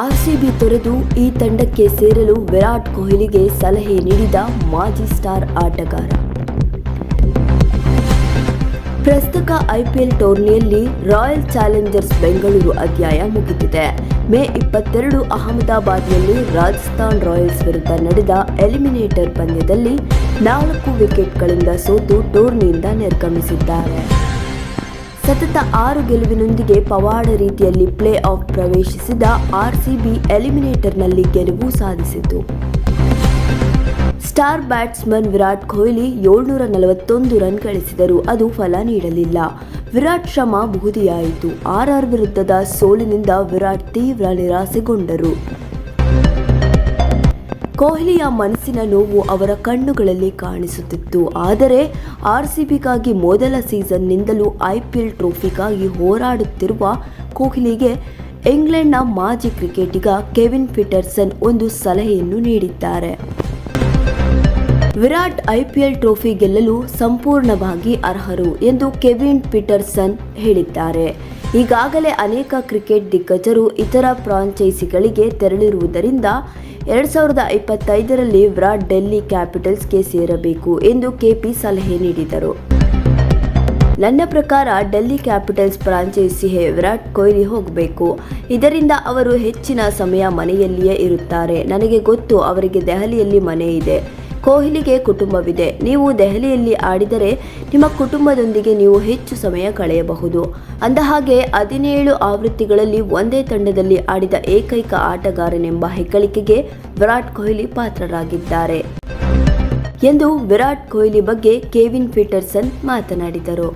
RCB ತೊರೆದು ಈ ತಂಡಕ್ಕೆ ಸೇರಲು ವಿರಾಟ್ ಕೊಹ್ಲಿಗೆ ಸಲಹೆ ನೀಡಿದ ಮಾಜಿ ಸ್ಟಾರ್ ಆಟಗಾರ. ಪ್ರಸ್ತುತ ಐಪಿಎಲ್ ಟೂರ್ನಿಯಲ್ಲಿ ರಾಯಲ್ ಚಾಲೆಂಜರ್ಸ್ ಬೆಂಗಳೂರು ಅಧ್ಯಾಯ ಮುಗಿದಿದೆ. ಮೇ ಇಪ್ಪತ್ತೆರಡು ಅಹಮದಾಬಾದ್ನಲ್ಲಿ ರಾಜಸ್ಥಾನ್ ರಾಯಲ್ಸ್ ವಿರುದ್ಧ ನಡೆದ ಎಲಿಮಿನೇಟರ್ ಪಂದ್ಯದಲ್ಲಿ ನಾಲ್ಕು ವಿಕೆಟ್ಗಳಿಂದ ಸೋತು ಟೂರ್ನಿಯಿಂದ ನಿರ್ಗಮಿಸಿದ್ದಾರೆ. ಸತತ ಆರು ಗೆಲುವಿನೊಂದಿಗೆ ಪವಾಡ ರೀತಿಯಲ್ಲಿ ಪ್ಲೇ ಆಫ್ ಪ್ರವೇಶಿಸಿದ ಆರ್ಸಿಬಿ ಎಲಿಮಿನೇಟರ್ನಲ್ಲಿ ಗೆಲುವು ಸಾಧಿಸಿತು. ಸ್ಟಾರ್ ಬ್ಯಾಟ್ಸ್ಮನ್ ವಿರಾಟ್ ಕೊಹ್ಲಿ ಏಳ್ನೂರ ನಲವತ್ತೊಂದು ರನ್ ಗಳಿಸಿದರು ಅದು ಫಲ ನೀಡಲಿಲ್ಲ. ವಿರಾಟ್ ಶ್ರಮ ಬೂದಿಯಾಯಿತು ಆರ್ಆರ್ ವಿರುದ್ಧದ ಸೋಲಿನಿಂದ ವಿರಾಟ್ ತೀವ್ರ ನಿರಾಸೆಗೊಂಡರು. ಕೊಹ್ಲಿಯ ಮನಸ್ಸಿನ ನೋವು ಅವರ ಕಣ್ಣುಗಳಲ್ಲಿ ಕಾಣಿಸುತ್ತಿತ್ತು. ಆದರೆ ಆರ್ಸಿಬಿಗಾಗಿ ಮೊದಲ ಸೀಸನ್ನಿಂದಲೂ ಐಪಿಎಲ್ ಟ್ರೋಫಿಗಾಗಿ ಹೋರಾಡುತ್ತಿರುವ ಕೊಹ್ಲಿಗೆ ಇಂಗ್ಲೆಂಡ್ನ ಮಾಜಿ ಕ್ರಿಕೆಟಿಗ ಕೆವಿನ್ ಪೀಟರ್ಸನ್ ಒಂದು ಸಲಹೆಯನ್ನು ನೀಡಿದ್ದಾರೆ. ವಿರಾಟ್ ಐಪಿಎಲ್ ಟ್ರೋಫಿ ಗೆಲ್ಲಲು ಸಂಪೂರ್ಣವಾಗಿ ಅರ್ಹರು ಎಂದು ಕೆವಿನ್ ಪೀಟರ್ಸನ್ ಹೇಳಿದ್ದಾರೆ. ಈಗಾಗಲೇ ಅನೇಕ ಕ್ರಿಕೆಟ್ ದಿಗ್ಗಜರು ಇತರ ಫ್ರಾಂಚೈಸಿಗಳಿಗೆ ತೆರಳಿರುವುದರಿಂದ ಎರಡ್ ಸಾವಿರದ ಇಪ್ಪತ್ತೈದರಲ್ಲಿ ವಿರಾಟ್ ಡೆಲ್ಲಿ ಕ್ಯಾಪಿಟಲ್ಸ್ಗೆ ಸೇರಬೇಕು ಎಂದು ಕೆಪಿ ಸಲಹೆ ನೀಡಿದರು. ನನ್ನ ಪ್ರಕಾರ ಡೆಲ್ಲಿ ಕ್ಯಾಪಿಟಲ್ಸ್ ಫ್ರಾಂಚೈಸಿಗೆ ವಿರಾಟ್ ಕೊಹ್ಲಿ ಹೋಗಬೇಕು. ಇದರಿಂದ ಅವರು ಹೆಚ್ಚಿನ ಸಮಯ ಮನೆಯಲ್ಲಿಯೇ ಇರುತ್ತಾರೆ. ನನಗೆ ಗೊತ್ತು, ಅವರಿಗೆ ದೆಹಲಿಯಲ್ಲಿ ಮನೆ ಇದೆ. ಕೊಹ್ಲಿಗೆ ಕುಟುಂಬವಿದೆ. ನೀವು ದೆಹಲಿಯಲ್ಲಿ ಆಡಿದರೆ ನಿಮ್ಮ ಕುಟುಂಬದೊಂದಿಗೆ ನೀವು ಹೆಚ್ಚು ಸಮಯ ಕಳೆಯಬಹುದು. ಅಂದಹಾಗೆ, ಹದಿನೇಳು ಆವೃತ್ತಿಗಳಲ್ಲಿ ಒಂದೇ ತಂಡದಲ್ಲಿ ಆಡಿದ ಏಕೈಕ ಆಟಗಾರನೆಂಬ ಹೆಗ್ಗಳಿಕೆಗೆ ವಿರಾಟ್ ಕೊಹ್ಲಿ ಪಾತ್ರರಾಗಿದ್ದಾರೆ ಎಂದು ವಿರಾಟ್ ಕೊಹ್ಲಿ ಬಗ್ಗೆ ಕೆವಿನ್ ಪೀಟರ್ಸನ್ ಮಾತನಾಡಿದರು.